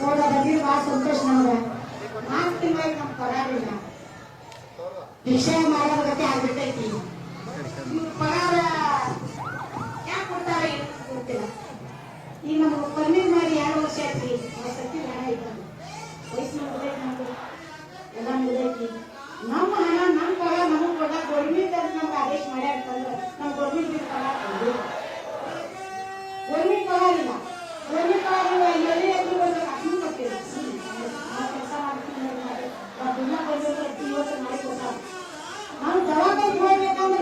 ನೋಡ ಬಂದಿದ್ದು ಸಂತೋಷ ನಮ್ಗೆ. ನಾಲ್ಕು ತಿಂಗಳಿಗೆ ನಮ್ಗೆ ಪಗಾರ ಇಲ್ಲ ಭಿಕ್ಷೆ ಮಾಡೋದ್ರ ಗತಿ ಆಗ್ಬಿಟ್ಟೈತಿ. ಪಗಾರ ಯಾಕೆ ಕೊಡ್ತಾರೆ ಗೊತ್ತಿಲ್ಲ. ಈಗ ನಮ್ಗೆ ಪರ್ಮಿಟ್ ಮಾಡಿ ಎರಡು ವರ್ಷ ಆಯ್ತು. ಆ ಸತಿ ಹಣ ಇತ್ತು. ವಯಸ್ಸು ಮುಗ್ದೈತಿ ನಮ್ದು ಎಲ್ಲ ಮುಗ್ದೈತಿ ನಮ್ಮ ಹಣ ನಮ್ಮ ಪಗಾರ ನಮಗೆ ಕೊಡಕ್ಕೆ ಗೌರ್ಮೆಂಟ್ ಅಂತ ನಮ್ಗೆ ಆದೇಶ ಮಾಡ್ಯಾರ ಅಂತಂದ್ರೆ ನಮ್ಮ ಗೌರ್ಮೆಂಟ್ ಪಗಾರ ಗೌರ್ಮೆಂಟ್ ಪಗಾರ ಇಲ್ಲ ಗೌರ್ಮೆಂಟ್ ಪಗಾರ ಇಲ್ಲ ಎಲ್ಲಿ ಎಲ್ಲಿ ಬರ್ಬೇಕು ಅದನ್ನು ಕೊಟ್ಟಿಲ್ಲ ನಾವು ಕೆಲಸ ಮಾಡ್ತೀವಿ ನಾವು ದಿನ ಬರ್ಬೇಕು ಇವತ್ತು ನಾಳೆ ಕೊಡ್ತಾರೆ ನಾವು ದವಾಖಾನೆ ಹೋಗ್ಬೇಕಂದ್ರೆ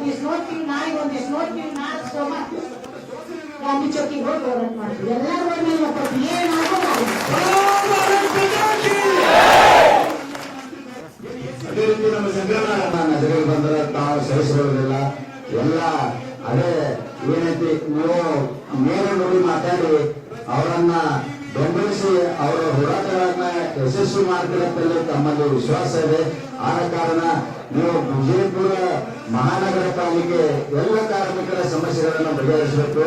ಒಂದಿಷ್ಟು ನೋಡ್ತೀವಿ ನಾಯಿ ಒಂದಿಷ್ಟು ನೋಡ್ತೀವಿ ಸೋಮವಾರ ಗಾಂಧಿ ಚೌಕಿಗೆ ಹೋಗಿ ಹೋರಾಟ ಮಾಡ್ತೀವಿ. ಎಲ್ಲರೂ ಏನು ಅದೇ? ರೀತಿ ನಮ್ಮ ಸಂಘಟನಾ ನಗರಿಗೆ ಬಂದರೆ ತಾವು ಎಲ್ಲ ಅದೇ ಏನೈತಿ, ನೀವು ಮೇಲೆ ನೋಡಿ ಮಾತಾಡಿ ಅವರನ್ನ ಬೆಂಬಲಿಸಿ ಅವರ ಹೋರಾಟಗಳನ್ನ ಯಶಸ್ವಿ ಮಾಡ್ತೀರಂತಲ್ಲಿ ತಮ್ಮಲ್ಲಿ ವಿಶ್ವಾಸ ಇದೆ. ಆದ ಕಾರಣ ನೀವು ವಿಜಯಪುರ ಮಹಾನಗರ ಪಾಲಿಕೆ ಎಲ್ಲ ಕಾರ್ಮಿಕರ ಸಮಸ್ಯೆಗಳನ್ನು ಬಗೆಹರಿಸಬೇಕು.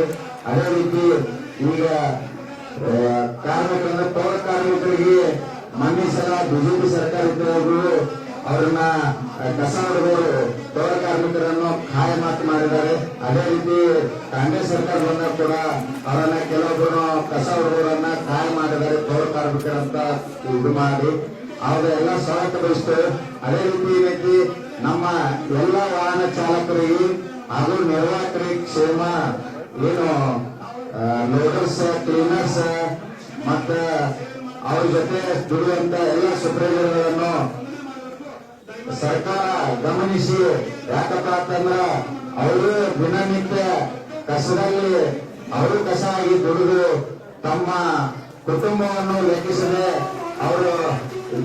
ಅದೇ ರೀತಿ ಈಗ ಕಾರ್ಮಿಕರ ಪೌರ ಕಾರ್ಮಿಕರಿಗೆ ಮೊನ್ನೆ ಸಲ ಬಿಜೆಪಿ ಸರ್ಕಾರ ಅವರನ್ನ ಕಸ ಹೊಡೆದವರು ಪೌರ ಕಾರ್ಮಿಕರನ್ನು ಖಾಯ ಮಾತು ಮಾಡಿದ್ದಾರೆ. ಅದೇ ರೀತಿ ಕಾಂಗ್ರೆಸ್ ಸರ್ಕಾರ ಬಂದಾಗ ಕೂಡ ಅವರನ್ನ ಕೆಲವೊಬ್ಬರು ಕಸ ಹೊಡೆದವರನ್ನ ಖಾಯ ಮಾಡಿದ್ದಾರೆ ಪೌರ ಕಾರ್ಮಿಕರಂತ ಇದು ಮಾಡಿ. ಅವ್ರ ಎಲ್ಲ ಸ್ವಾಗತ ಬಯಸ್ತೇವೆ ಅದೇ ರೀತಿ ನಮ್ಮ ಎಲ್ಲ ವಾಹನ ಚಾಲಕರಿಗೆ ಹಾಗೂ ನಿರ್ವಾಹಕರಿಗೆ ಕ್ಷೇಮ, ಏನು ಲೋಡರ್ಸ್ ಕ್ಲೀನರ್ಸ್ ಮತ್ತ ಅವ್ರ ಜೊತೆ ದುಡಿಯುವಂತ ಎಲ್ಲ ಸೂಪರ್ವೈಸರ್ಗಳನ್ನು ಸರ್ಕಾರ ಗಮನಿಸಿ ಯಾಕಪ್ಪ ಅವರು ದಿನನಿತ್ಯ ಕಸದಲ್ಲಿ ಅವರು ಕಸ ಆಗಿ ದುಡಿದು ತಮ್ಮ ಕುಟುಂಬವನ್ನು ಲೆಕ್ಕಿಸದೆ ಅವರು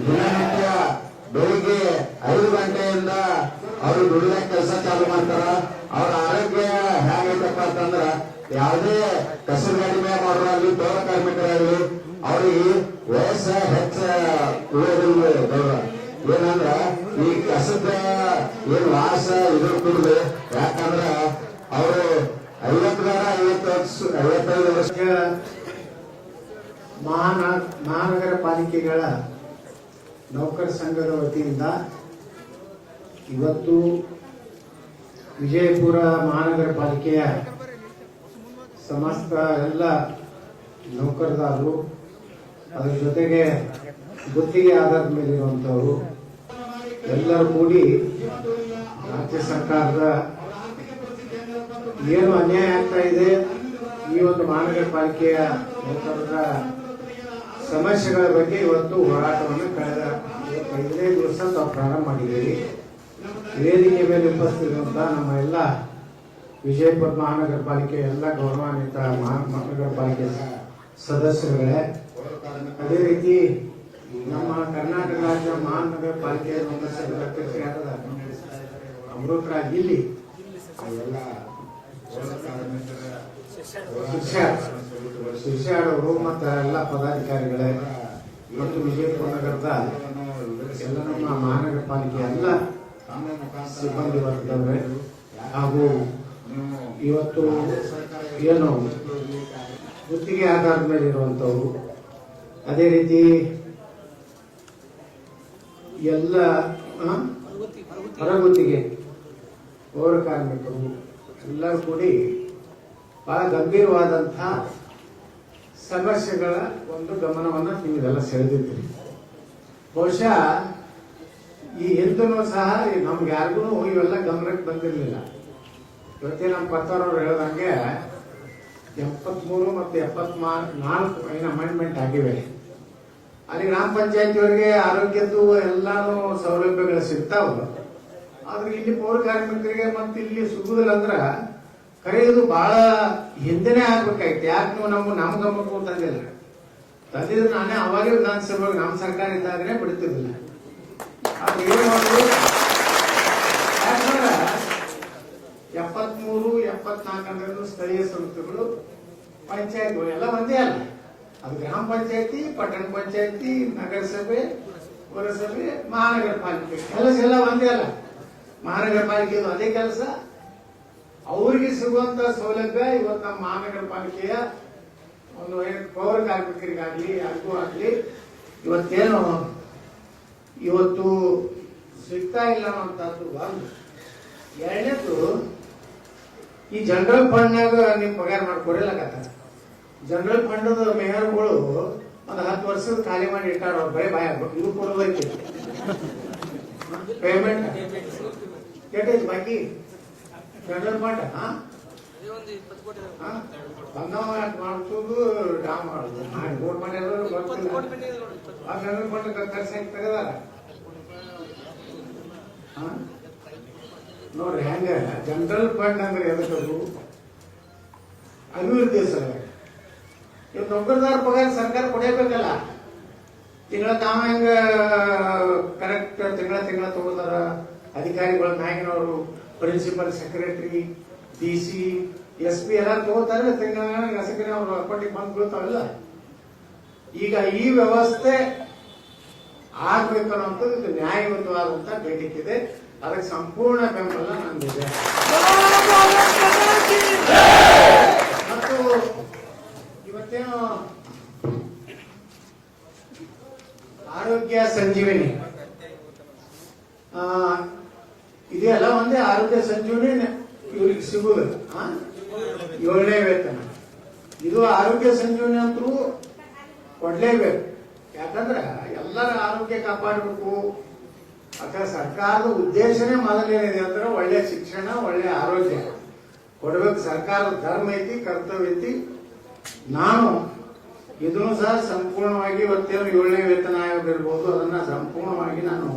ದಿನನಿತ್ಯ ಬೆಳಿಗ್ಗೆ ಐದು ಗಂಟೆಯಿಂದ ಅವರು ದುಡಿದ ಕೆಲಸ ಚಾಲು ಮಾಡ್ತಾರ. ಅವ್ರ ಆರೋಗ್ಯ ಹೇಗೈತಪ್ಪ ಅಂತಂದ್ರ, ಯಾವುದೇ ಕಸದ ಕಡಿಮೆ ಮಾಡೋರಲ್ಲಿ ಪೌರ ಕಾರ್ಮಿಕರಾಗಲಿ, ಅವ್ರಿಗೆ ವಯಸ್ಸ ಹೆಚ್ಚ ಏನಂದ್ರ ಈ ಕಸದ ಏನ್ ವಾಸ ಇದ್ರ ಕುಡಿದು ಯಾಕಂದ್ರ ಅವರು ಐವತ್ತಾರ ಐವತ್ತು ವರ್ಷ ಐವತ್ತೈದು ವರ್ಷಗಳ ಮಹಾನ, ಮಹಾನಗರ ಪಾಲಿಕೆಗಳ ನೌಕರ ಸಂಘದ ವತಿಯಿಂದ ಇವತ್ತು ವಿಜಯಪುರ ಮಹಾನಗರ ಪಾಲಿಕೆಯ ಸಮಸ್ತ ಎಲ್ಲ ನೌಕರದಾರರು ಅದರ ಜೊತೆಗೆ ಗುತ್ತಿಗೆ ಆಧಾರದ ಮೇಲೆ ಇರುವಂಥವರು ಎಲ್ಲರೂ ಕೂಡಿ ರಾಜ್ಯ ಸರ್ಕಾರದ ಏನು ಅನ್ಯಾಯ ಆಗ್ತಾ ಇದೆ, ಈ ಒಂದು ಮಹಾನಗರ ಪಾಲಿಕೆಯ ನೌಕರರ ಸಮಸ್ಯೆಗಳ ಬಗ್ಗೆ ಇವತ್ತು ಹೋರಾಟವನ್ನು ಕಳೆದ ಐದನೇ ದಿವಸ ನಾವು ಪ್ರಾರಂಭ ಮಾಡಿದ್ದೀವಿ. ವೇದಿಕೆ ಮೇಲೆ ಉಪಸ್ಥಿತಿರುವಂತಹ ನಮ್ಮ ಎಲ್ಲ ವಿಜಯಪುರ ಮಹಾನಗರ ಪಾಲಿಕೆ ಎಲ್ಲ ಗೌರವಾನ್ವಿತ ಮಹಾ- ಮಹಾನಗರ ಪಾಲಿಕೆ ಸದಸ್ಯರುಗಳೇ, ಅದೇ ರೀತಿ ನಮ್ಮ ಕರ್ನಾಟಕ ರಾಜ್ಯ ಮಹಾನಗರ ಪಾಲಿಕೆ ಅಧ್ಯಕ್ಷರಾದ ಅಮೃತರಾಜ್ ಇಲ್ಲಿ ಎಲ್ಲ ಶಿಕ್ಷಕರು ಮತ್ತು ಎಲ್ಲ ಪದಾಧಿಕಾರಿಗಳೇ ಇವತ್ತು ವಿಜಯಪುರ ನಗರದ ಎಲ್ಲ ನಮ್ಮ ಮಹಾನಗರ ಪಾಲಿಕೆ ಎಲ್ಲ ಸಿಬ್ಬಂದಿ ವರ್ಗದವರೇ ಹಾಗೂ ಇವತ್ತು ಏನು ಗುತ್ತಿಗೆ ಆಧಾರದ ಮೇಲೆ ಇರುವಂಥವ್ರು ಅದೇ ರೀತಿ ಎಲ್ಲ ಹೊರಗುತ್ತಿಗೆ ಪೌರ ಕಾರ್ಮಿಕರು ಎಲ್ಲರೂ ಕೂಡಿ ಬಹಳ ಗಂಭೀರವಾದಂಥ ಸಮಸ್ಯೆಗಳ ಒಂದು ಗಮನವನ್ನು ನಿಮಗೆಲ್ಲ ಸೆಳೆದಿದ್ದೀರಿ ಬಹುಶಃ ಈ ಹಿಂದೂ ಸಹ ನಮ್ಗೆ ಯಾರಿಗೂ ಇವೆಲ್ಲ ಗಮನಕ್ಕೆ ಬಂದಿರಲಿಲ್ಲ. ಇವತ್ತೇ ನಮ್ಮ ಪತ್ರವ್ರು ಹೇಳ್ದಂಗೆ ಎಪ್ಪತ್ಮೂರು ಮತ್ತು ಎಪ್ಪತ್ನಾಲ್ಕು ಅಮೆಂಡ್ಮೆಂಟ್ ಆಗಿವೆ. ಅಲ್ಲಿ ಗ್ರಾಮ ಪಂಚಾಯತಿಯವರಿಗೆ ಆರೋಗ್ಯದ್ದು ಎಲ್ಲಾನು ಸೌಲಭ್ಯಗಳು ಸಿಗ್ತಾವ. ಆದ್ರೆ ಇಲ್ಲಿ ಪೌರ ಕಾರ್ಮಿಕರಿಗೆ ಮತ್ತೆ ಇಲ್ಲಿ ಸಿಗುದಿಲ್ಲ ಅಂದ್ರ ಕರೆಯೋದು ಬಹಳ ಹಿಂದೆನೆ ಆಗ್ಬೇಕಾಯ್ತು. ಯಾಕೆ ನೀವು ನಮ್ಮ ನಮ್ಮ ಗಮನಕ್ಕೂ ತಂದಿಲ್ಲ? ತಂದಿದ್ರೆ ನಾನೇ ಅವಾಗೇ ವಿಧಾನಸಭೆ ನಮ್ಮ ಸರ್ಕಾರ ಇದ್ದಾಗನೇ ಬಿಡ್ತಿರ್ಲಿಲ್ಲ. ಎಪ್ಪತ್ಮೂರು ಎಪ್ಪತ್ನಾಲ್ಕು ಸ್ಥಳೀಯ ಸಂಸ್ಥೆಗಳು, ಪಂಚಾಯತ್ಗಳು ಎಲ್ಲ ಒಂದೇ ಅಲ್ಲ. ಅದು ಗ್ರಾಮ ಪಂಚಾಯತಿ, ಪಟ್ಟಣ ಪಂಚಾಯತಿ, ನಗರಸಭೆ, ಪುರಸಭೆ, ಮಹಾನಗರ ಪಾಲಿಕೆ. ಕೆಲಸ ಎಲ್ಲ ಒಂದೇ ಅಲ್ಲ. ಮಹಾನಗರ ಪಾಲಿಕೆದು ಅದೇ ಕೆಲಸ. ಅವರಿಗೆ ಸಿಗುವಂತ ಸೌಲಭ್ಯ ಇವತ್ತು ನಮ್ಮ ಮಹಾನಗರ ಪಾಲಿಕೆಯ ಒಂದು ಪೌರ ಕಾರ್ಮಿಕರಿಗಾಗ್ಲಿ ಯಾರಿಗೂ ಆಗ್ಲಿ, ಇವತ್ತೇನು ಇವತ್ತು ಸಿಗ್ತಾ ಇಲ್ಲ ಅನ್ನುವಂಥದ್ದು ಒಂದು. ಎರಡನೇದು ಈ ಜನರಲ್ ಫಂಡ್ನಾಗ ನಿಮ್ಮ ಪಗಾರ ಮಾಡ್ಕೊಡಿಲ್ಲಕತ್ತ ಜನರಲ್ ಫಂಡದ ಮೇಯರ್ಗಳು ಒಂದು ಹತ್ತು ವರ್ಷದ ಖಾಲಿ ಮಾಡಿ ಇಟ್ಟಾರ, ಅವ್ರು ಬರೀ ಬಾಯ ಇದು ಕೊಡಬೇಕು ಪೇಮೆಂಟ್ ಕೆಟ್ಟೈತಿ ಬಾಕಿ. General fund? ಬಂದವ ಮಾಡ್ಸೋದು? ಡಾಮ್ ಮಾಡೋದು. ಮಾಡಿ ರೋಡ್ ಮಾಡ್ಯಾರ ಆ ಜನರಲ್ ಫಂಡ್ ಖರ್ಚಾಗಿ ತೆಗದಾರ? ಹಾ? ನೋಡ್ರಿ, ಹೆಂಗ? ಜನರಲ್ ಫಂಡ್ ಅಂದ್ರೆ ಎದಕ್ಕದು ಅಭಿವೃದ್ಧಿ ಸಲುವಾಗಿ. ಇವ್ ನೌಕರದಾರ ಪಗಾರ ಸರ್ಕಾರ ಕೊಡಬೇಕಲ್ಲ. ತಿಂಗಳ ತಾವ ಹೆಂಗ ಕರೆಕ್ಟ್ ತಿಂಗಳ ತಿಂಗಳ ತಗೋತಾರ. ಅಧಿಕಾರಿಗಳ ಮ್ಯಾಗಿನವರು principal secretary D C S P ಎಲ್ಲ ತಗೋತಾರೆ ತಿಂಗಳ ನಸಕಿನ ಅವ್ರ ಅಕೌಂಟಿಗೆ ಬಂದು ಬೀಳ್ತಾವಲ್ಲ. ಈಗ ಈ ವ್ಯವಸ್ಥೆ ಆಗ್ಬೇಕು ಅನ್ನೋಂಥದ್ದು ಇದು ನ್ಯಾಯಯುತವಾದಂತ ಬೇಡಿಕೆ ಇದೆ ಅದಕ್ಕೆ ಸಂಪೂರ್ಣ ಬೆಂಬಲ ನಂದಿದೆ ಮತ್ತು ಇವತ್ತೇನು ಆರೋಗ್ಯ ಸಂಜೀವಿನಿ. ಇದೆಲ್ಲ ಒಂದೇ ಆರೋಗ್ಯ ಸಂಜೀವಿನಿ ಇವ್ರಿಗೆ ಸಿಗುದು? ಏಳನೇ ವೇತನ. ಇದು ಆರೋಗ್ಯ ಸಂಜೀವಿನಿ ಅಂತೂ ಕೊಡ್ಲೇಬೇಕು. ಯಾಕಂದ್ರೆ ಎಲ್ಲರ ಆರೋಗ್ಯ ಕಾಪಾಡಬೇಕು. ಅಥವಾ ಸರ್ಕಾರದ ಉದ್ದೇಶನೇ ಮೊದಲೇನಿದೆ ಅಂದ್ರೆ ಒಳ್ಳೆ ಶಿಕ್ಷಣ, ಒಳ್ಳೆ ಆರೋಗ್ಯ. ಕೊಡಬೇಕು, ಸರ್ಕಾರದ ಧರ್ಮ ಐತಿ, ಕರ್ತವ್ಯ ಐತಿ. ನಾನು ಇದನ್ನು ಸಹ ಸಂಪೂರ್ಣವಾಗಿ ಇವತ್ತೇನು ಏಳನೇ ವೇತನ ಆಯೋಗ ಇರ್ಬೋದು, ಅದನ್ನ ಸಂಪೂರ್ಣವಾಗಿ ನಾನು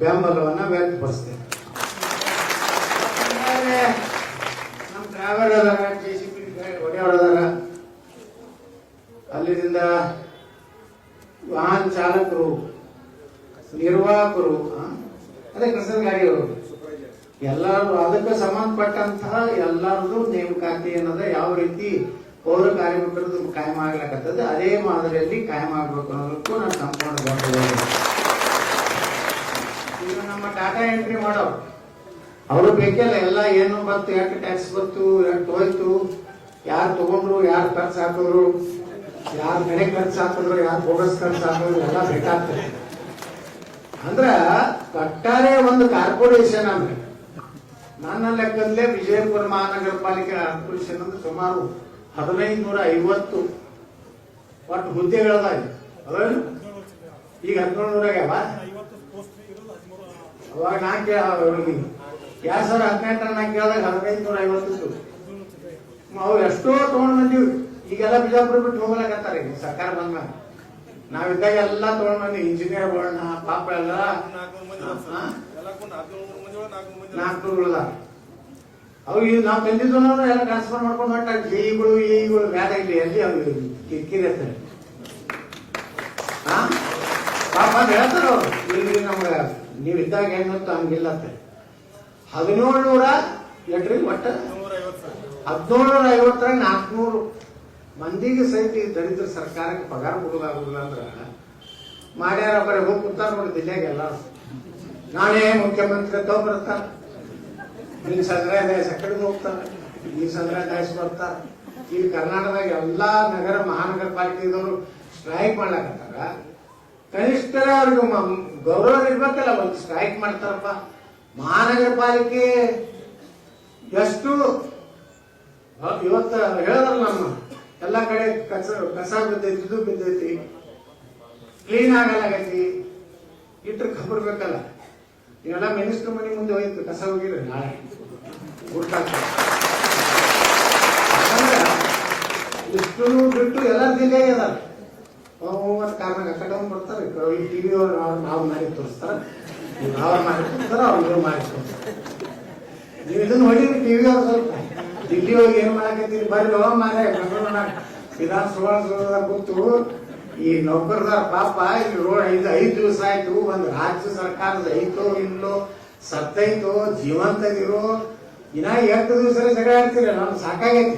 ಬೆಂಬಲವನ್ನ ವ್ಯಕ್ತಪಡಿಸ್ತೇನೆ. ನಮ್ಮ ಡ್ರೈವರ್ ಅದಾರ ಜೆ ಸಿ ಪಿ ಹೊಡೆಯವ್ರದಾರ ಅಲ್ಲಿಂದ ವಾಹನ ಚಾಲಕರು, ನಿರ್ವಾಹಕರು ಅದೇ ಕಸದ ಗಾಡಿಯವರು ಎಲ್ಲರೂ, ಅದಕ್ಕೆ ಸಂಬಂಧಪಟ್ಟಂತಹ ಎಲ್ಲರದು ನೇಮಕಾತಿ ಅನ್ನೋದ ಯಾವ ರೀತಿ ಪೌರ ಕಾರ್ಮಿಕರದ್ದು ಕಾಯಂ ಆಗ್ಲಕ್ಕಂಥದ್ದು ಅದೇ ಮಾದರಿಯಲ್ಲಿ ಕಾಯಂ ಆಗ್ಬೇಕು ಅನ್ನೋದಕ್ಕೂ ನಾನು ಸಂಪೂರ್ಣ ಈಗ ನಮ್ಮ ಟಾಟಾ ಎಂಟ್ರಿ ಮಾಡೋ, ಅವರು ಬೇಕಲ್ಲ, ಎಲ್ಲ ಏನು ಬಂತು ಎಷ್ಟು ಟ್ಯಾಕ್ಸ್ ಬಂತು ಎಷ್ಟು ಹೋಯ್ತು, ಯಾರು ತಗೊಂಡ್ರು, ಯಾರು ಖರ್ಚು ಹಾಕಿದ್ರು ಯಾರು ಮನೆ ಖರ್ಚು ಹಾಕಿದ್ರು ಯಾರು ಬೋಗಸ್ ಖರ್ಚು ಹಾಕಿದ್ರು ಎಲ್ಲ ಬೇಕಾಗ್ತದೆ. ಅಂದ್ರ ಒಟ್ಟಾರೆ ಒಂದು ಕಾರ್ಪೊರೇಷನ್ ಅಂದ್ರೆ, ನನ್ನ ಲೆಕ್ಕದಲ್ಲೇ ವಿಜಯಪುರ ಮಹಾನಗರ ಪಾಲಿಕೆ ಕಾರ್ಪೊರೇಷನ್ ಅಂದ್ರೆ ಸುಮಾರು ಹದಿನೈದು ನೂರ ಐವತ್ತು ಒಟ್ಟು ಹುದ್ದೆಗಳದಾಗ ಅದೇನು ಈಗ ಹದಿನೇಳು ನೂರ ಆಗ್ಯಾವ ಅವಾಗ ನಾ ಕೇಳ ಎರಡ್ ಸಾವಿರ ಹದಿನೆಂಟರ ನಾ ಕೇಳಿದಾಗ ಹದಿನೈದು ನೂರ ಐವತ್ತು ಅವ್ರು ಅವು ಎಷ್ಟೋ ತಗೊಂಡ್ ಬಂದಿವಿ ಈಗೆಲ್ಲ ಬಿಜಾಪುರ ಬಿಟ್ಟು ಹೋಗ್ಲಕತ್ತಾರ ಈಗ ಸರ್ಕಾರ ಬಂದ ನಾವಿದ್ದಾಗ ಎಲ್ಲ ತಗೊಂಡ್ ಬಂದ್ವಿ ಇಂಜಿನಿಯರ್ಗಳನ್ನ ಪಾಪ ಎಲ್ಲ? ನಾಲ್ಕು ಅವು ಈಗ ನಾವು ತಂದಿದ್ದು ಎಲ್ಲ ಟ್ರಾನ್ಸ್ಫರ್ ಮಾಡ್ಕೊಂಡು ಹೊಂಟ ಜೈಗಳು ಏಗಳು ಮ್ಯಾಲ ಇಲ್ಲಿ ಎಲ್ಲಿ ಅವು ಹಾ ಪಾಪ ಅಂತ ಹೇಳ್ತಾರ ಅವ್ರು. ಇಲ್ಲಿ ನಮ್ಗ ನೀವು ಇದ್ದಾಗ ಹೆಂಗಂತ ಹಂಗಿಲ್ಲ ಅಂತ. ಹದಿನೇಳು ನೂರ ಎಟ್ರಿ ಒಟ್ಟ? ಹದಿನೇಳು ನೂರ ಐವತ್ತರ ನಾಲ್ಕುನೂರು. ಮಂದಿಗೆ ಸಹಿತ ಈ ದರಿದ್ರ ಸರ್ಕಾರಕ್ಕೆ ಪಗಾರ ಕೊಡೋದಾಗುದಿಲ್ಲ ಅಂದ್ರ ಮಾಡ್ಯಾರ ಬರೀ ಹೋಗಿ ಕೂತಾರ ನೋಡಿ ದಿಲ್ಲಾಗ ಎಲ್ಲ ನಾನೇ ಮುಖ್ಯಮಂತ್ರಿ ತೋ ಬರ್ತಾರ. ನಿನ್ ಸಂಗ್ರಹ ಸಕ್ಕರೆ ಹೋಗ್ತಾರೆ ಹೋಗ್ತಾರ ಈ ಸಂಗ್ರಹ ದಾಯಸ ಬರ್ತಾರ ಇಲ್ಲಿ ಕರ್ನಾಟಕದಾಗ ಎಲ್ಲಾ ನಗರ, ಮಹಾನಗರ ಪಾಲಿಕೆದವರು ಸ್ಟ್ರೈಕ್ ಮಾಡ್ಲಾಕತ್ತಾರ. ಕನಿಷ್ಠ ಅವ್ರಿಗೆ ಗೌರವ ಇರ್ಬೇಕಲ್ಲ, ಒಂದು ಸ್ಟ್ರೈಕ್ ಮಾಡ್ತಾರಪ್ಪ. ಮಹಾನಗರ ಪಾಲಿಕೆ ಎಷ್ಟು ಇವತ್ತ ಹೇಳಿದ್ರಲ್ಲ ನಮ್ಮ ಎಲ್ಲಾ ಕಡೆ ಕಸ ಕಸ ಬಿದ್ದೈತಿ, ಇದು ಬಿದ್ದೈತಿ. ಕ್ಲೀನ್ ಆಗಲಾಗೈತಿ ಇಟ್ರೆ ಖಬರ್ ಬೇಕಲ್ಲ. ಮಿನಿಸ್ಟರ್ ಮನೆ ಮುಂದೆ ಹೋಯ್ತು, ಕಸ ಹೋಗಿರ ನಾಳೆ. ಹುಡ್ಕಾಕ ಇಷ್ಟು ಬಿಟ್ಟು ಎಲ್ಲ ಜಿಲ್ಲೆ ಅದಾರ ಮೂವತ್ತು ಕಾರಣ ಕಡೆ ಬರ್ತಾರೆ ಈ ಟಿವಿ ಅವ್ರು ನಾವು ಮಾಡಿ ತೋರಿಸ್ತಾರ. ಅವ್ರು ಮಾಡಿ ತೋರಿಸ್ತಾರ ಅವ್ರು ತೋರಿಸ್ತಾರ ನೀವು ಇದನ್ನ ಹೊಡೀರಿ, ಟಿವಿ ಅವ್ರು ಸ್ವಲ್ಪ. ದಿಲ್ಲಿ ಹೋಗಿ ಏನ್ ಮಾಡಾಕತ್ತೀರಿ? ಬರ್ರಿ, ಹೋಗ ಮಾರ ವಿಧಾನಸಭಾ ಕೂತು ಈ ನೌಕರದಾರ ಪಾಪ ಇಲ್ಲಿ ರೋಡ್ ಐದು ಐದು ದಿವಸ ಆಯ್ತು, ಒಂದು ರಾಜ್ಯ ಸರ್ಕಾರದ ಐತೋ ಇಲ್ಲೋ ಸತ್ತೈತೋ ಜೀವಂತದಿರೋ ಇನ್ನ ಎಷ್ಟು ದಿವಸ ಜಗಳ ಆಡ್ತಿಲ್ಲ ನಮ್ಗೆ ಸಾಕಾಗೈತಿ.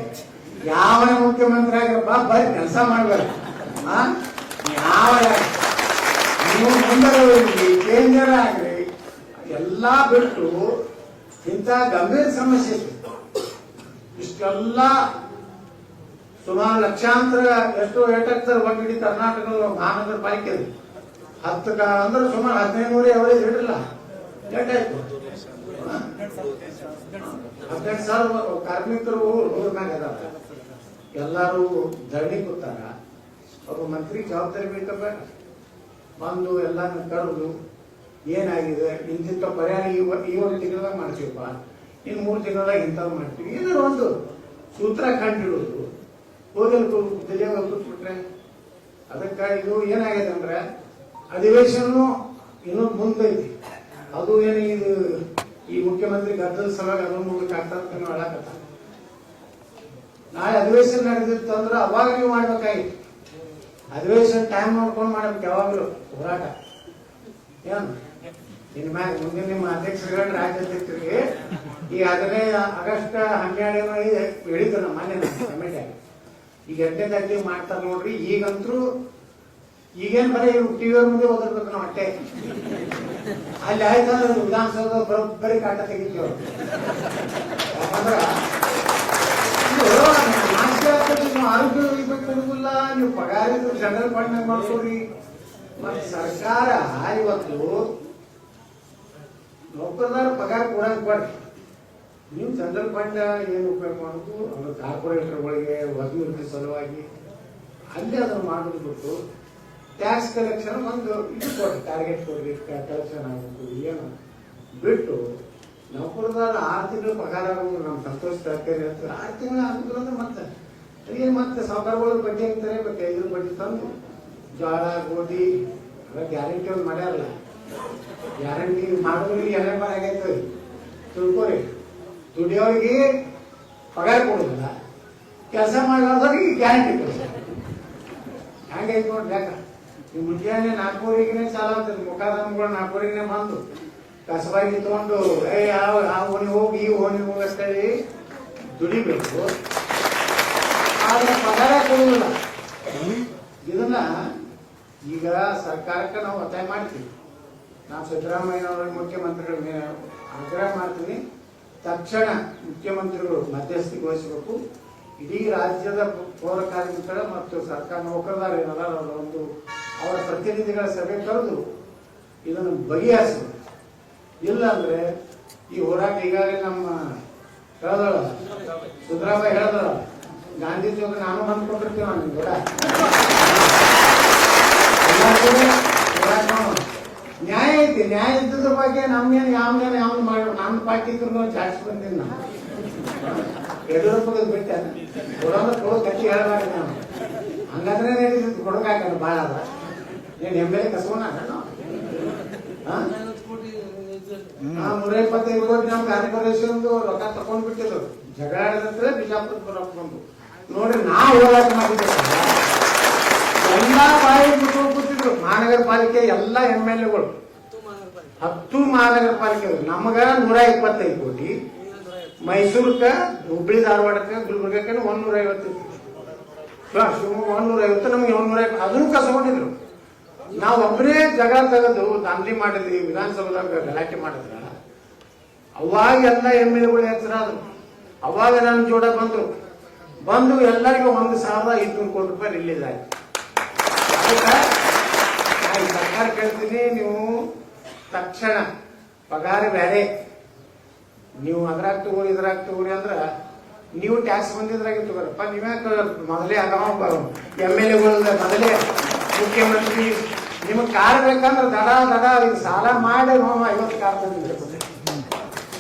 ಯಾವ ಮುಖ್ಯಮಂತ್ರಿ ಆಗಿರಪ್ಪ ಬರ್ರಿ, ಕೆಲಸ ಮಾಡ್ಬೇಕು ಯಾವ ನೀವು ಮುಂದರಲ್ಲಿ ಚೇಂಜರ್ ಆಗ್ರಿ. ಎಲ್ಲ ಬಿಟ್ಟು ಇಂಥ ಗಂಭೀರ ಸಮಸ್ಯೆ. ಇಷ್ಟೆಲ್ಲ ಸುಮಾರು ಲಕ್ಷಾಂತರ ಎಷ್ಟು ಏಟಾಗ್ತಾರೆ ಒಟ್ಟು ಇಡೀ ಕರ್ನಾಟಕದ ಮಹಾನಗರ ಪಾಲಿಕೆ. ಹತ್ತು ಅಂದ್ರೆ ಸುಮಾರು ಹದಿನೈದು ನೂರ ಎವರೇಜ್ ಇಡಲ್ಲ ಎಷ್ಟಾಯ್ತು ಹದಿನೆಂಟು ಸಾವಿರ ಕಾರ್ಮಿಕರು ರೋಡ್ ಮ್ಯಾಗ ಅದಾರ ಎಲ್ಲಾರು ಧರಣಿ ಕೂತಾರ. ಒಬ್ಬ ಮಂತ್ರಿ ಜವಾಬ್ದಾರಿ ಬೇಕಪ್ಪ ಬಂದು ಎಲ್ಲ ಕರೆದು, ಏನಾಗಿದೆ? ಇಂತಿಂತ ಪರಿಹಾರ ಈ ಒಂದು ತಿಂಗಳದಾಗ ಮಾಡ್ತೀವಪ್ಪ. ಇನ್ನು ಮೂರು ತಿಂಗಳದಾಗ ಇಂಥದ್ದು ಮಾಡ್ತೀವಿ. ಏನಾದ್ರು ಒಂದು ಸೂತ್ರ ಕಂಡಿಡೋದು ಹೋಗಲ್ ಜಿಲ್ಲೆ ಅದಕ್ಕ ಅದಕ್ಕೆ ಇದು ಏನಾಗಿದೆ ಅಂದ್ರೆ ಅಧಿವೇಶನ ಇನ್ನೊಂದು ಮುಂದೈತಿ ಅದು ಏನು ಇದು ಈ ಮುಖ್ಯಮಂತ್ರಿ ಗದ್ದಲ ಸಲುವಾಗಿ ಅದನ್ನು ಮೂಲಕ ಆಗ್ತದೆ ಅಂತ ಹೇಳಕತ್ತ? ನಾಳೆ ಅಧಿವೇಶನ ನಡೆದಿತ್ತು ಅಂದ್ರೆ ಅವಾಗ ನೀವು ಮಾಡ್ಬೇಕಾಗಿತ್ತು. ಅಧಿವೇಶನ ಟೈಮ್ ನೋಡ್ಕೊಂಡು ಮಾಡ್ಬೇಕು ಯಾವಾಗಲೂ ಹೋರಾಟ. ಏನು? ಇನ್ ಮ್ಯಾಗ ಮುಂದೆ ನಿಮ್ಮ ಅಧ್ಯಕ್ಷರುಗಳ ರಾಜ್ಯಾಧ್ಯಕ್ಷರಿಗೆ ಈ ಹದಿನೈದು ಆಗಸ್ಟ್ ಹನ್ನೆರಡು ಹೇಳಿದ್ರು ನಮ್ಮ ಮನೆ ಕಮಿಟಿ ಈಗ ಎಂಟನೇ ಮಾಡ್ತಾರೆ ನೋಡ್ರಿ, ಈಗಂತೂ ಈಗೇನ್ ಬರೀ ಟಿವಿಯವ್ರ ಮುಂದೆ ಓದಿರ್ಬೇಕು ನಾವು ಅಟ್ಟೆ ಅಲ್ಲಿ ಆಯ್ತಂದ್ರೆ ವಿಧಾನಸೌಧ ಬರೀ ಕಾಟ ತೆಗಿತೀವಿ. ಯಾಕಂದ್ರ ನೀವು ಆರೋಗ್ಯ ನೀವು ಪಗಾರ ಜನರಲ್ ಫಂಡ್ ಮಾಡ್ಕೊಡ್ರಿ ಮತ್ತೆ ಸರ್ಕಾರ ಇವತ್ತು ನೌಕರದಾರ ಪಗಾರ ಕೊಡಕ್ ಕೊಡ್ರಿ ನೀವು ಜನರಲ್ ಫಂಡ್ ಏನು ಉಪಯೋಗ ಮಾಡೋದು? ಕಾರ್ಪೊರೇಟರ್ ಒಳಗೆ ಅಭಿವೃದ್ಧಿ ಸಲುವಾಗಿ. ಅಲ್ಲಿ ಅದನ್ನು ಮಾಡೋದು ಬಿಟ್ಟು ಟ್ಯಾಕ್ಸ್ ಕಲೆಕ್ಷನ್ ಒಂದು ಇದು ಕೊಡ್ರಿ ಟಾರ್ಗೆಟ್ ಕೊಡ್ರಿ ಕಲೆಕ್ಷನ್ ಆಗಬೇಕು ಏನು. ಬಿಟ್ಟು ನೌಕರದಾರ ಆರು ತಿಂಗಳು ಪಗಾರ ಆಗೋದು ನಮ್ಮ ಸಂತೋಷ ಅಂತ ಆರು ತಿಂಗಳು ಆಗಿದ್ರು ಅಂದ್ರೆ ಮತ್ತೆ ಏನು ಮತ್ತೆ ಸಾವುಕಾರಗಳು ಬಡ್ಡಿ ಅಂತಾರೆ ಮತ್ತೆ ಇದ್ರ ಬಡ್ಡಿ ತಂದು ಜೋಳ ಗೋಧಿ ಗ್ಯಾರಂಟಿ ಒಂದು ಮಾಡ್ಯಾರಲ್ಲ. ಗ್ಯಾರಂಟಿ ಮಾಡೋರಿಗೆ ಎಲ್ಲ ಬಾರ ಆಗೈತೆ. ತಿಳ್ಕೊರಿ ದುಡಿಯೋರಿಗೆ ಪಗಾರ ಕೊಡೋದಿಲ್ಲ. ಕೆಲಸ ಮಾಡಲಾರ್ದವ್ರಿಗೆ ಗ್ಯಾರಂಟಿ ಕೊಡ್ತಾರೆ ಹ್ಯಾಂಗೈತೆ ನೋಡ್ರಿ ಯಾಕ ಈ ಮುಂಜಾನೆ ನಾಲ್ಕೂವರೆಗೆ ಚಾಲ ಆಗ್ತದೆ. ಮುಖಾದಮ್ಗಳು ನಾಲ್ಕೂವರೆಗೆ ಬಂದು. ಕಸವಾಗಿ ತಗೊಂಡು, ಏ, ಯಾವ, ಆ ಓಣಿ ಹೋಗಿ, ಈ ಓಣಿ ಹೋಗಿ ಅಂತೇಳಿ ದುಡಿಬೇಕು. ಆದ್ರೆ ಪಗಾರ ಕೊಡುವುದಿಲ್ಲ. ಇದನ್ನ ಈಗ ಸರ್ಕಾರಕ್ಕೆ ನಾವು ಒತ್ತಾಯ ಮಾಡ್ತೀವಿ. ನಾವು ಸಿದ್ದರಾಮಯ್ಯನವರ ಮುಖ್ಯಮಂತ್ರಿಗಳ ಮೇಲೆ ಆಗ್ರಹ ಮಾಡ್ತೀನಿ ತಕ್ಷಣ ಮುಖ್ಯಮಂತ್ರಿಗಳು ಮಧ್ಯಸ್ಥಿಕೆ ವಹಿಸಬೇಕು ಇಡೀ ರಾಜ್ಯದ ಪೌರ ಕಾರ್ಮಿಕರ ಮತ್ತು ಸರ್ಕಾರ ನೌಕರದಾರ ಏನಲ್ಲ ಒಂದು ಅವರ ಪ್ರತಿನಿಧಿಗಳ ಸಭೆ ಕರೆದು ಇದನ್ನು ಬಗೆಹರಿಸಬೇಕು ಇಲ್ಲ ಅಂದ್ರೆ ಈ ಹೋರಾಟ ಈಗಾಗಲೇ ನಮ್ಮ ಹೇಳ್ದಳ ಸಿದ್ದರಾಮಯ್ಯ ಹೇಳ್ದಳ ಗಾಂಧಿ ಚೌಕ ನಾನು ಬಂದ್ಕೊಂಡಿರ್ತೀವಿ ನಾನು ಕೂಡ ನ್ಯಾಯ ಐತಿ ನ್ಯಾಯ ಇದ್ದದ್ರ ಬಗ್ಗೆ ನಮ್ಗೇನು ಯಾವ್ದೇನು ಯಾವ್ದು ಮಾಡಿ ನಮ್ಮ ಪಾರ್ಟಿ ಜಾಸ್ತಿ ಬಂದಿಲ್ಲ ನಾನು ಯಡಿಯೂರಪ್ಪಗೆ ಬಿಟ್ಟೆ. ಕೊಡೋದು ಕೊಡೋ ಕಟ್ಟಿ ಹೇಳಬಾರ್ದು ನಾನು ಹಂಗಂದ್ರೆ ನಡೀತಿತ್ತು ಕೊಡೋಕಾಗಲ್ಲ ಭಾಳ ಅದ ನೀನು ಎಂ ಎಲ್ ಎ ಕಸ್ಕೊಂಡ ನೂರ ಇಪ್ಪತ್ತೈದು ಕೋಟಿ ನಮ್ಮ ಕಾರ್ಪೊರೇಷನ್ದು ರೊಕ್ಕ ತಗೊಂಡ್ ಬಿಟ್ಟಿದ್ರು. ಜಗಳ ಆಡಿದ್ರೆ ಬಿಜಾಪುರ ಬರೋಕ್ ಬಂದು. ನೋಡ್ರಿ ನಾ ಹೋರಾಟ ಮಾಡಿದ್ದೇವೆ. ಎಲ್ಲಾ ಬಾಯಿ ಬಿಟ್ಕೊಂಡು ಕೂತಿದ್ರು ಮಹಾನಗರ ಪಾಲಿಕೆ ಎಲ್ಲ ಎಂ ಎಲ್ ಎಗಳು. ಹತ್ತು ಮಹಾನಗರ ಪಾಲಿಕೆ ನಮಗ ನೂರ ಇಪ್ಪತ್ತೈದು ಕೋಟಿ. ಮೈಸೂರ್ಕ ಹುಬ್ಳಿ ಧಾರವಾಡಕ್ಕೆ ಗುಲ್ಬರ್ಗಕ್ಕೆ ನೂರ ಐವತ್ತು ಶಿವಮೊಗ್ಗ ನೂರ ಐವತ್ತು ನಮ್ಗೆ ಒಂದೂರ ಅದನ್ನು ಕಸ್ಕೊಂಡಿದ್ರು ನಾವು ಒಬ್ಬರೇ ಜಗ ತಗೊಂಡು ದಾಂಧಲಿ ಮಾಡಿದ್ವಿ, ವಿಧಾನಸೌಧದಾಗ ಗಲಾಟೆ ಮಾಡಿದ್ರ, ಅವಾಗ ಎಲ್ಲ ಎಂ ಎಲ್ ಎಗಳು ಹೆಸರಾದ್ರು ಅವಾಗ ನನ್ನ ಜೋಡ ಬಂದ್ರು. ಬಂದು ಎಲ್ಲರಿಗೂ ಒಂದು ಸಾವಿರದ ಐದ್ನೂರು ಕೋಟಿ ರೂಪಾಯಿ ರಿಲೀಸ್ ಆಯ್ತು. ಸರ್ಕಾರ ಕೇಳ್ತೀನಿ, ನೀವು ತಕ್ಷಣ ಪಗಾರ ಬೇರೆ ನೀವು ಅದ್ರಾಗ ತಗೋರಿ ಇದ್ರಾಗ ತಗೋರಿ ಅಂದ್ರ ನೀವು ಟ್ಯಾಕ್ಸ್ ಬಂದಿದ್ರಾಗೆ ತಗೋರಪ್ಪ ನೀವ್ಯಾಕ ಮೊದಲೇ ಆಗ ಎಂ ಎಲ್ ಎಗಳ ಮೊದಲೇ ಮುಖ್ಯಮಂತ್ರಿ ನಿಮಗೆ ಕಾರ್ ಬೇಕಂದ್ರೆ ದಡ ದಡ, ಈಗ ಸಾಲ ಮಾಡಿ ನಾವು ಐವತ್ತು ಕಾರ್ ತಂದಿದ್ರೆ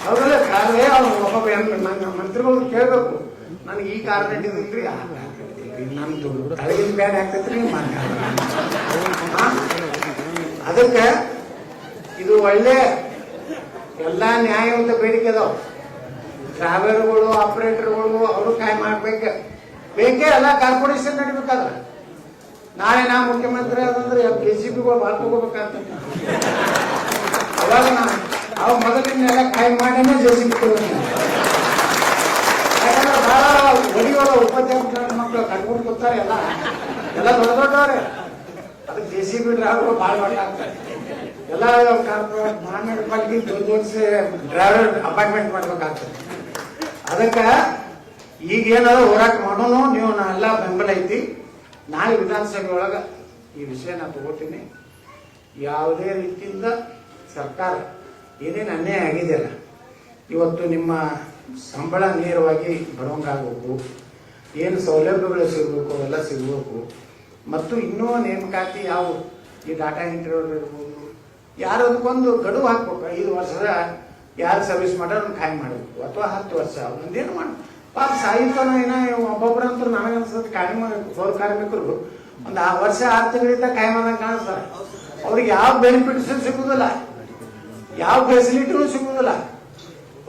ಹೌದಲ್ಲ, ಕಾರೇ ಅವ್ರು ಒಬ್ಬ ನನ್ನ ಮಂತ್ರಿಗಳು ಕೇಳಬೇಕು. ನನಗೆ ಈ ಕಾರ್ ನಡೀತಿದ್ರಿ ನಮ್ದು ಅದಕ್ಕೆ ಇದು ಒಳ್ಳೆ ಎಲ್ಲ ನ್ಯಾಯವಂತ ಬೇಡಿಕೆ ಅದಾವ. ಡ್ರೈವರ್ಗಳು ಆಪರೇಟರ್ಗಳು ಅವರು ಕಾಯ್ ಮಾಡ್ಬೇಕು. ಬೇಕೇ ಎಲ್ಲ ಕಾರ್ಪೊರೇಷನ್ ನಡಿಬೇಕಾದ್ರೆ. ನಾಳೆ ನಾ ಮುಖ್ಯಮಂತ್ರಿ ಆದಂದ್ರೆ ಕೆ ಸಿ ಬಿಗಳು ಭಾಳ ತಗೋಬೇಕಂತ ಅವಾಗ ನಾ ಅವ್ ಮೊದಲಿನೆಲ್ಲ ಕಾಯ್ ಮಾಡಿನೇ ಜೆ ಸಿ ಬಿ ಯಾಕಂದ್ರೆ ಬಹಳ ಒಡಿಯೋಳ ಉಪಾಧ್ಯಾಯ ಮಕ್ಕಳು ಕಟ್ಕೊಂಡು ಕೂತಾರೆ ಎಲ್ಲ. ಎಲ್ಲ ದೊಡ್ಡ ದೊಡ್ಡವ್ರೆ. ಅದಕ್ಕೆ ಜೆ ಸಿ ಬಿ ಡ್ರೈವರ್ಗಳು ಭಾಳ ಒಟ್ಟ ಆಗ್ತಾರೆ ಎಲ್ಲ ಕಾರ್ಪೊರೇಟ್ ಪಾಲಿಕೆ ದೊಡ್ಡ ದೊಡ್ಡ ಡ್ರೈವರ್ ಅಪಾಯಿಂಟ್ಮೆಂಟ್ ಮಾಡ್ಬೇಕಾಗ್ತದೆ. ಅದಕ್ಕೆ ಈಗ ಏನಾದ್ರು ಹೋರಾಟ ಮಾಡೋನು, ನೀವು ನಾ ಎಲ್ಲ ಬೆಂಬಲ ಐತಿ. ನಾಳೆ ವಿಧಾನಸಭೆ ಒಳಗೆ ಈ ವಿಷಯ ನಾನು ತಗೋತೀನಿ. ಯಾವುದೇ ರೀತಿಯಿಂದ ಸರ್ಕಾರ ಏನೇನು ಅನ್ಯಾಯ ಆಗಿದೆಯಲ್ಲ, ಇವತ್ತು ನಿಮ್ಮ ಸಂಬಳ ನೇರವಾಗಿ ಬರೋಂಗಾಗಬೇಕು ಏನು ಸೌಲಭ್ಯಗಳು ಸಿಗಬೇಕು, ಅವೆಲ್ಲ ಸಿಗಬೇಕು, ಮತ್ತು ಇನ್ನೂ ನೇಮಕಾತಿ ಯಾವ ಈ ಡಾಟಾ ಎಂಟ್ರಿ ಇರ್ಬೋದು. ಯಾರು ಅದಕ್ಕೊಂದು ಗಡುವು ಹಾಕ್ಬೇಕು, ಐದು ವರ್ಷದ ಯಾರು ಸರ್ವಿಸ್ ಮಾಡೋರು ಖಾಯಂ ಮಾಡಬೇಕು, ಅಥವಾ ಹತ್ತು ವರ್ಷ, ಒಂದೇನು ಮಾಡಿ ಪಾಪ ಸಾಯಿತನ ಏನ ಒಬ್ಬೊಬ್ರಂತೂ ನನಗೆ ಅನ್ಸುತ್ತೆ ಕಾಯಂ ಪೌರ ಕಾರ್ಮಿಕರು. ಒಂದು ಆ ವರ್ಷ ಆರು ತಿಂಗಳಿಂದ ಕಾಯಂ ಕಾಣಿಸ್ತಾರೆ. ಅವ್ರಿಗೆ ಯಾವ ಬೆನಿಫಿಟ್ಸ್ ಸಿಗುದಿಲ್ಲ. ಯಾವ ಫೆಸಿಲಿಟಿನೂ ಸಿಗುದಿಲ್ಲ.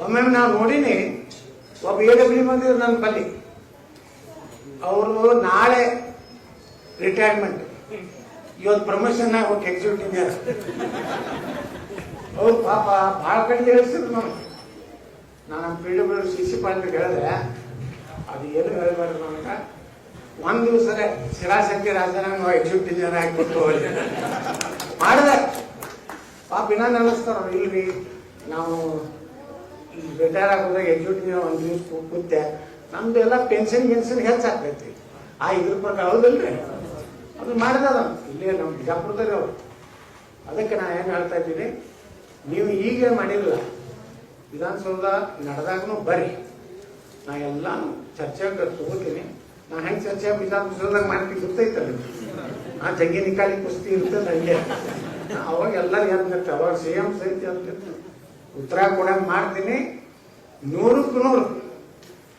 ಒಮ್ಮೊಮ್ಮೆ ನಾವು ನೋಡೀನಿ, ಒಬ್ಬ ಎ ಡಬ್ಲ್ಯೂ ಬಂದಿದ್ರು ನನ್ನ ಬಲ್ಲಿ. ಅವರು ನಾಳೆ ರಿಟೈರ್ಮೆಂಟ್ ಇವತ್ತು ಪ್ರಮೋಷನ್ ಆಗ್ಬೇಕು ಎಕ್ಸಿಕ್ಯೂಟಿವ್ ಅವ್ರು ಪಾಪ ಭಾಳ ಕಡೆ ಹೇಳ್ತಿದ್ರು ನಾವು ನಾನು P W C C point ಹೇಳಿದ್ರೆ ಅದು ಏನು ಹೇಳಬಾರ್ದು ಅಂತ ಒಂದು ದಿವಸನೇ ಶಿರಾಸಕ್ತಿ ರಾಜನಾಗ ಎಕ್ಸಿಕ್ಯೂಟಿವ್ ಇಂಜಿನಿಯರ್ ಆಗಿಬಿಟ್ಟು ಹೋಗಿ. ಮಾಡಿದೆ. ಪಾಪ ಇನ್ನ ಅನ್ನಿಸ್ತಾರ ಇಲ್ರಿ. ನಾವು ರಿಟೈರ್ ಆಗೋದಾಗ ಎಕ್ಸಿಕ್ಯೂಟಿವ್ ಒಂದು ದಿವಸ ಕೂತೆ ನಮ್ದು ಎಲ್ಲ ಪೆನ್ಷನ್ ಗಿನ್ಷನ್ ಹೆಚ್ಚಾಗ್ತೈತಿ ಆ ಇದ್ರ ಪ್ರಕಾರ ಹೌದಲ್ರಿ? ಅದು ಮಾಡಿದ ಇಲ್ಲೇ ನಮ್ಮ ಬಿಜಾಪುರದಲ್ಲಿ ಅವರು ಅದಕ್ಕೆ ನಾ ಏನು ಹೇಳ್ತಾ ಇದ್ದೀನಿ, ನೀವು ಈಗ ಮಾಡಿರಲ್ಲ ವಿಧಾನಸೌಧ ನಡೆದಾಗೂ ಬರ್ರಿ. ನಾ ಎಲ್ಲಾನು ಚರ್ಚೆಗೆ ತಗೋತೀನಿ ನಾ ಹೆಂಗೆ ಚರ್ಚೆ ವಿಧಾನಸೌಧದಾಗ ಮಾಡ್ತೀನಿ ಗೊತ್ತೈತಲ್ಲ ಆ ಜಂಗಿ ನಿಕಾಲಿ ಕುಸ್ತಿ ಇರ್ತದೆ ಹಂಗೆ. ಅವಾಗ ಎಲ್ಲರೂ ಅಂತಿರ್ತೆ ಅವಾಗ ಸಿ ಎಂ ಸಹಿತ ಅಂತ ಉತ್ತರ ಕೊಡಂಗ್ ಮಾಡ್ತೀನಿ. ನೂರಕ್ಕೂ ನೂರು.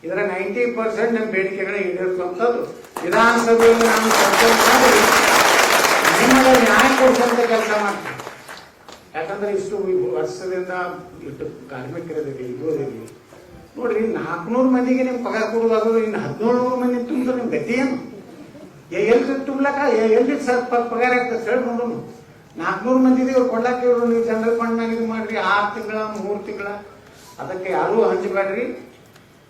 ಇದರ ನೈಂಟಿ ಪರ್ಸೆಂಟ್ ನಮ್ಮ ಬೇಡಿಕೆಗಳ ಈಡೇರಿಸುವಂಥದ್ದು ವಿಧಾನಸಭೆಯಲ್ಲಿ ನಾನು ಚರ್ಚೆ ಮಾಡಿ ನಿಮಗೆ ನ್ಯಾಯ ಕೊಡಿಸುವಂತ ಕೆಲಸ ಮಾಡ್ತೀನಿ. ಯಾಕಂದ್ರೆ ಇಷ್ಟು ವರ್ಷದಿಂದ ಇಷ್ಟು ಕಾರ್ಮಿಕರಿದ್ದೀವಿ ಇರೋದಿರಲಿ ನೋಡ್ರಿ, ನಾಲ್ಕುನೂರು ಮಂದಿಗೆ ನಿಮ್ಗೆ ಪಗಾರ ಕೊಡೋದಾದ್ರು ಇನ್ನು ಹದಿನೇಳು ನೂರು ಮಂದಿ ತುಂಬಿದ್ರೆ ನಿಮ್ ಗತಿ ಏನು? ಎಲ್ರಿ ತುಂಬ್ಲಕ್ಕ? ಎ- ಎಲ್ರಿ ಸರ್ ಪಗಾರ ಆಗ್ತದೆ ಹೇಳಿ ನೋಡೋಣ ನಾಲ್ಕುನೂರು ಮಂದಿ ಇವ್ರು ಕೊಡ್ಲಾಕ ಇವ್ರು, ನೀವು ಜನರಲ್ ಫಂಡ್ನಾಗ ಇದು ಮಾಡ್ರಿ, ಆರು ತಿಂಗಳ, ಮೂರು ತಿಂಗಳ. ಅದಕ್ಕೆ ಯಾರೂ ಹಂಚಬೇಡ್ರಿ.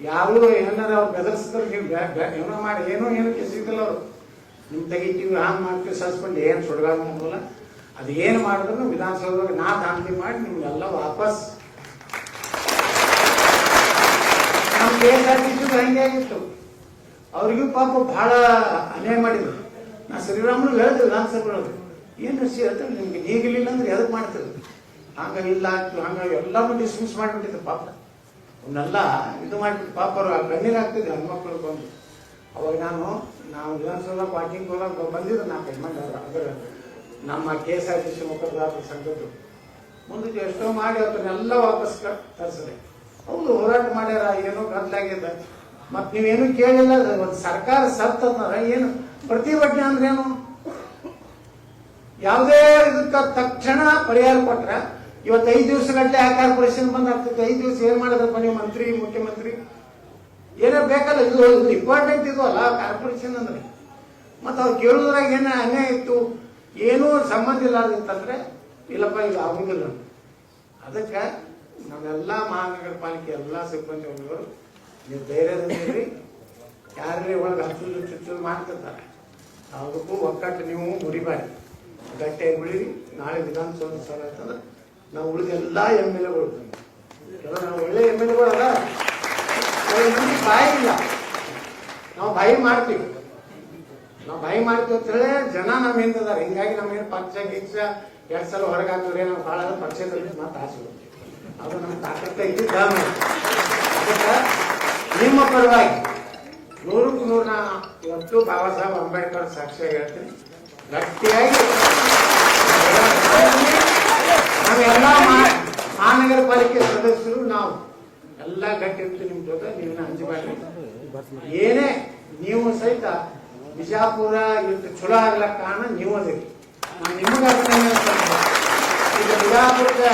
ಯಾರು ಏನಾರ ಅವ್ರು ಬೆದರ್ಸಿದ್ರೆ ನೀವು ಏನೋ ಮಾಡಿ, ಏನೋ ಏನಕ್ಕೆ ಸಿಗ್ತಲ್ಲ ಅವರು. ನಿಮ್ ತೆಗಿತೀವಿ, ಹಾಂಗ್ ಮಾಡ್ತೀವಿ ಸಸ್ಪೆಂಡ್ ಏನು ಸುಡ್ಗಾಡ ಅದು ಏನು ಮಾಡಿದ್ರು ವಿಧಾನಸೌಧದಾಗ ನಾ ದಾಖಲೆ ಮಾಡಿ ನಿಮ್ಗೆಲ್ಲ ವಾಪಸ್. ನಮ್ಮ ಕೆ ಆರ್ ಟಿ ಹಂಗೆ ಆಗಿತ್ತು. ಅವ್ರಿಗೂ ಪಾಪ ಬಹಳ ಅನ್ಯಾಯ ಮಾಡಿದ್ರು. ನಾ ಶ್ರೀರಾಮನು ಹೇಳಿದ್ರು ವಿಧಾನಸಭೆ ಒಳಗೆ ಏನು ಸಿ ಹೇಳ್ತಾರೆ? ನಿಮ್ಗೆ ನೀಗಿಲಿಲ್ಲ ಅಂದ್ರೆ ಎದಕ್ಕೆ ಮಾಡ್ತಿದ್ರು ಹಂಗ ಇಲ್ಲ ಹಂಗ ಎಲ್ಲರೂ ಡಿಸ್ಮಿಸ್ ಮಾಡಿಬಿಟ್ಟಿದ್ರು ಪಾಪ. ಅವನ್ನೆಲ್ಲ ಇದು ಮಾಡಿಬಿಟ್ಟು ಪಾಪ ಅವ್ರು ಕಣ್ಣೀರು ಆಗ್ತಿದೆ ಹೆಣ್ಮಕ್ಳು ಬಂದು. ಅವಾಗ ನಾನು, ನಾವು ವಿಧಾನಸೌಧ ಪಾರ್ಕಿಂಗ್ ಹೋದಾಗ ಬಂದಿದ್ರು ನಾ ಕೈಮಂಡ್ ಅದ್ರ ನಮ್ಮ K S R T C ಮುಖದಾರರ ಸಂಘದ್ದು ಮುಂದಕ್ಕೆ ಎಷ್ಟೋ ಮಾಡಿ ಅದನ್ನೆಲ್ಲ ವಾಪಸ್ ತರಿಸಿದೆ. ಹೌದು ಹೋರಾಟ ಮಾಡ್ಯಾರ, ಏನೋ ಕದ್ಲಾಗಿದ್ದ ಮತ್ ನೀವೇನು ಕೇಳಿಲ್ಲ, ಒಂದು ಸರ್ಕಾರ ಸತ್ತಂದ್ರೆ ಏನು? ಪ್ರತಿಭಟನೆ ಅಂದ್ರೆ ಏನು? ಯಾವುದೇ ಇದಕ್ಕ ತಕ್ಷಣ ಪರಿಹಾರ ಕೊಟ್ರ, ಇವತ್ತು ಐದು ದಿವಸಗಟ್ಟಲೆ ಆ ಕಾರ್ಪೊರೇಷನ್ ಬಂದ್ ಐದು ದಿವಸ ಏನ್ ಮಾಡಿದ್ರಪ್ಪ ನೀವು, ಮಂತ್ರಿ, ಮುಖ್ಯಮಂತ್ರಿ? ಏನೇ ಬೇಕಲ್ಲ, ಇದು ಇಂಪಾರ್ಟೆಂಟ್ ಇದು ಅಲ್ಲ, ಕಾರ್ಪೊರೇಷನ್ ಅಂದ್ರೆ. ಮತ್ತೆ ಅವ್ರು ಕೇಳುದ್ರಾಗ ಏನ ಅನ್ಯಾಯ ಇತ್ತು? ಏನೂ ಸಂಬಂಧ ಇಲ್ಲ ಅಂತಂದ್ರೆ, ಇಲ್ಲಪ್ಪ ಇಲ್ಲ ಆಗುದಿಲ್ಲ. ಅದಕ್ಕೆ ನಾವೆಲ್ಲ ಮಹಾನಗರ ಪಾಲಿಕೆ ಎಲ್ಲ ಸಿಬ್ಬಂದಿ ಅವರು ನೀವು ಧೈರ್ಯದಲ್ಲಿ ಯಾರೇ ಒಳಗೆ ಹತ್ತಿರ ಚಿತ್ರ ಮಾಡ್ತಿರ್ತಾರೆ ಅದಕ್ಕೂ ಒಕ್ಕಟ್ಟು ನೀವು ಮುರಿಬೇಡಿ. ಗಟ್ಟೆ ಉಳಿರಿ. ನಾಳೆ ವಿಧಾನಸೌಧ ಅಂತಂದ್ರೆ ನಾವು ಉಳಿದ ಎಲ್ಲ ಎಂ ಎಲ್ ಎಗಳು ನಾವು ಒಳ್ಳೆ ಎಂ ಎಲ್ ಎಗಳು ಅಲ್ಲ ಬಾಯಿ ಇಲ್ಲ. ನಾವು ಬಾಯಿ ಮಾಡ್ತೀವಿ. ನಾವು ಬಾಯಿ ಮಾಡ್ತೀವಿ ಅಂತ ಹೇಳಿ ಜನ ನಮ್ಮ ಹಿಂದದಾರ ಹಿಂಗಾಗಿ ನಮ್ಗೇನು ಪಕ್ಷ, ಗಿಕ್ಷ, ಎರಡ್ ಸಲ ಹೊರಗೆ ನಾವು ಭಾಳ ಪಕ್ಷದಲ್ಲಿ ಮಾತು ಆಸೆ ಅದು ನಮ್ಮ ತಾಕತ್ತ ಇದ್ದಿದ್ದ ನಿಮ್ಮ ಪರವಾಗಿ ನೂರಕ್ಕೂ ನೂರು ಇವತ್ತು ಬಾಬಾ ಸಾಹೇಬ್ ಅಂಬೇಡ್ಕರ್ ಸಾಕ್ಷಿ ಹೇಳ್ತೀನಿ. ಗಟ್ಟಿಯಾಗಿ ನಾವೆಲ್ಲ ಮಹಾನಗರ ಪಾಲಿಕೆ ಸದಸ್ಯರು ನಾವು ಎಲ್ಲ ಗಟ್ಟಿ ಇರ್ತೀವಿ ನಿಮ್ಮ ಜೊತೆ ನೀವು ಹಂಚಿಕೊಳ್ಳಿ ಏನೇ ನೀವು ಸಹಿತ ಬಿಜಾಪುರ ಇವತ್ತು ಚಲೋ ಆಗ್ಲಕ್ಕ ಕಾರಣ ನೀವು ಅದಿರಿ ನಾನು ನಿಮಗೆ ಅಭಿನಂದನೆ. ಈಗ ಬಿಜಾಪುರದ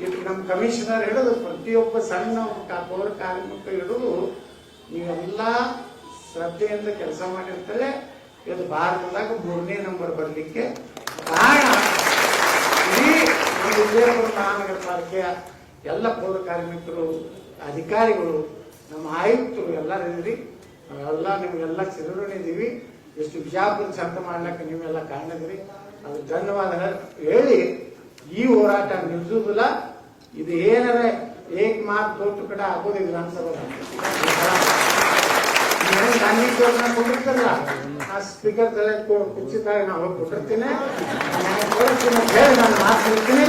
ಇವತ್ತು ನಮ್ಮ ಕಮಿಷನರ್ ಹಿಡಿದು ಪ್ರತಿಯೊಬ್ಬ ಸಣ್ಣ ಪೌರ ಕಾರ್ಮಿಕ ಹಿಡಿದು ನೀವೆಲ್ಲ ಶ್ರದ್ಧೆಯಿಂದ ಕೆಲಸ ಮಾಡಿರ್ತಾರೆ. ಇವತ್ತು ಭಾರತದಾಗ ಮೂರನೇ ನಂಬರ್ ಬರಲಿಕ್ಕೆ ಕಾರಣ ಇಡೀ ನಮ್ಮ ವಿಜಯಪುರ ಮಹಾನಗರ ಪಾಲಿಕೆಯ ಎಲ್ಲ ಪೌರ ಕಾರ್ಮಿಕರು, ಅಧಿಕಾರಿಗಳು, ನಮ್ಮ ಆಯುಕ್ತರು ಎಲ್ಲರೂ ಅವೆಲ್ಲ ನಿಮಗೆಲ್ಲ ಸಿರಣಿದ್ದೀವಿ ಎಷ್ಟು ವಿಜಾಪುರ ಶಬ್ದ ಮಾಡ್ಲಿಕ್ಕೆ ನೀವೆಲ್ಲ ಕಾಣಿದ್ರಿ ಅದು ಧನ್ಯವಾದ ಹೇಳಿ, ಈ ಹೋರಾಟ ನಿಲ್ಸುದಿಲ್ಲ ಇದು ಏನಾರ ಏಕ್ ಮಾತು ದೊಡ್ಡ ಕಡೆ ಆಗೋದಿಲ್ಲ ಅನ್ಸೋದಿಲ್ಲ ಗಾಂಧೀಜಿಯವ್ರನ್ನ ಆ ಸ್ಪೀಕರ್ ತಲೆ ಕುಚ್ಚಿತ ನಾವು ನಾನು ಕೊಟ್ಟಿರ್ತೀನಿ. ಹೇಳಿ ನಾನು ಮಾತು ಹೇಳ್ತೀನಿ.